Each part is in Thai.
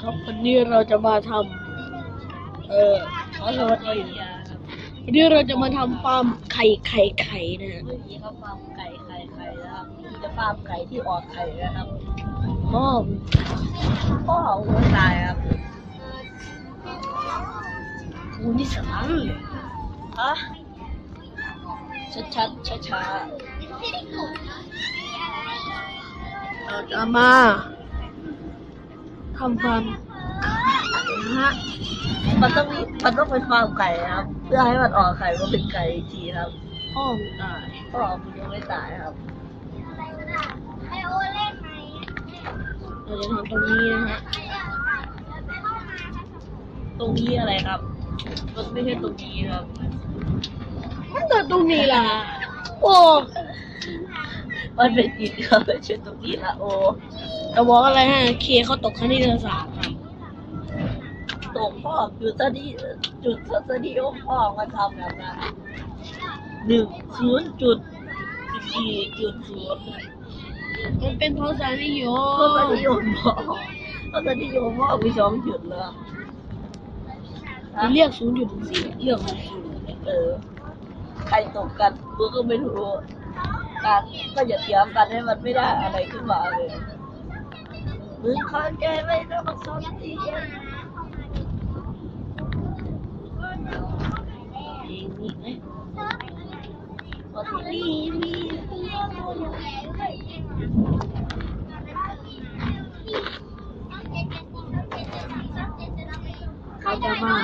ครับ วันนี้เราจะมาทำเออขอสวัสดีวันนี้เราจะมาทำฟาร์มไข่ไข่ไข่นะฮะเมื่อกี้เขาฟาร์มไก่ไข่ไข่นะครับนี่จะฟาร์มไก่ที่ออกไข่นะครับพ่อพ่อของคนตายครับกูนี่สารเลยฮะชัดชัดช้าช้าเราจะมา ทำฟาร์มนะฮะๆมันต้องมีมันต้องเป็นฟาร์มไก่นะครับ เพื่อให้มันออกไข่มาเป็นไก่อีกทีครับพ่อมึงตายพ่อมันยังไม่ตายครับเราจะทำตรงนี้นะฮะตรงนี้อะไรครับ มันไม่ใช่ตรงนี้ครับมันเกิดตรงนี้ล่ะโอ้ มันเป็นจิตครับไม่ใช่ตรงนี้ละโอจะบอกอะไรฮะเคเขาตกคณิตศาสตร์ครับตรงพ่อจุดสดีจุดสดีโอพ่อมาทำแบบนั้นหนึ่งศูนย์จุดสี่จุดศูนย์มันเป็นภาษานิยก็สมนิยมพ่อก็สนิยมพ่อมีสองจุดเลยเรียกศูนย์จุดสี่เรื่องของศูนย์เออใครตกกันกูก็ไม่รู้ การก็อย่าเถียงกันให้มันไม่ได้อะไรขึ้นมาเลยมึงคอนแกไม่ต้องสนใจเองนี่ไหมว่าที่นี่มีเขาจะมา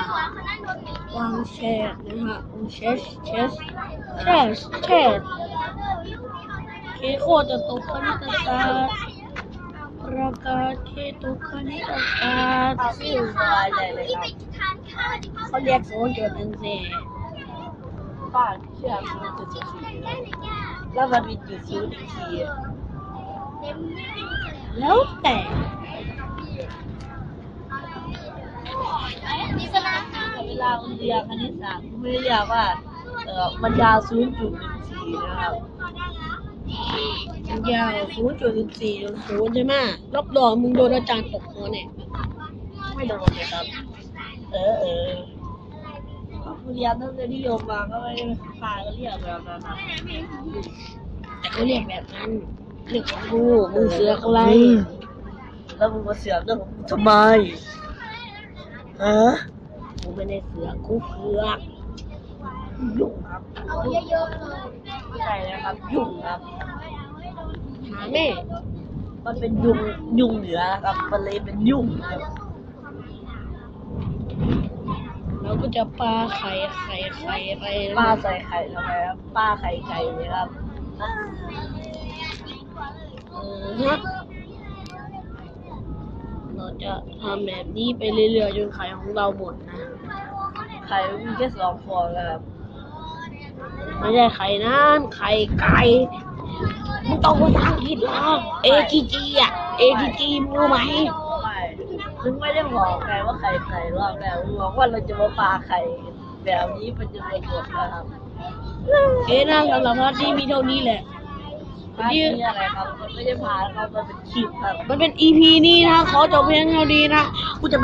วางแชร์นะฮะวางเชสเชสเชสเชส เคโคจะตกคณิตศาสตร์ประกาศเคตกคณิตศาสตร์ชื่อสบาเลยนะครับเขาเรียกศูนย์จุดหนึ่งสี่ป้าเชื่อมันจุดจุดสี่แล้วมันมีจุดศูนย์อีกทีแล้วแต่เวลามันเรียนคณิตศาสตร์ไม่ได้เรียกว่าเออมันยาศูนย์จุดหนึ่งสี่นะครับ ยาวศูนย์จุดสี่ศูนย์ใช่ไหมรับรองมึงโดนอาจารย์ตกหัวเนี่ย ไม่โดนเลยครับ เออเออเรียนตั้งแต่นิยมมาก็ไม่ได้พาก็เรียกแบบนั้นนะแต่เขาเรียกแบบนั้นเรียกของกูมึงเสือกอะไร แล้วมึงมาเสียบเรื่องของกูทำไมฮะกูไม่ได้เสือกกูเผือกยุ่งครับใช่เลยครับยุ่งครับหาแม่ มันเป็นยุงยุงเหนือนะครับมันเลยเป็นยุ่งครับเราก็จะปลาไข่ไข่ไข่ไปป้าใส่ไข่ทำไมครับป้าไข่ไข่เลยครับเออฮะเราจะทำแบบนี้ไปเรื่อยๆจนไข่ของเราหมดนะ ไข่มีแค่สองฟองนะครับไม่ใช่ไข่นั้นไข่ไก่ มึงต้องภาษาอังกฤษหรอก ATG อะ ATG มึงรู้ไหมไม่ถึงไม่ได้บอกไงว่าไข่ไข่รอบแล้วบอกว่าเราจะมาปาไข่แบบนี้มันจะเป็นบทนะครับเอ้นะสำหรับพาร์ทนี้มีเท่านี้แหละพาร์ทนี้อะไรครับ มันไม่ได้พาครับมันเป็นคลิปครับ มันเป็น EP นี้นะขอจบเพียงเท่านี้นะกูจะ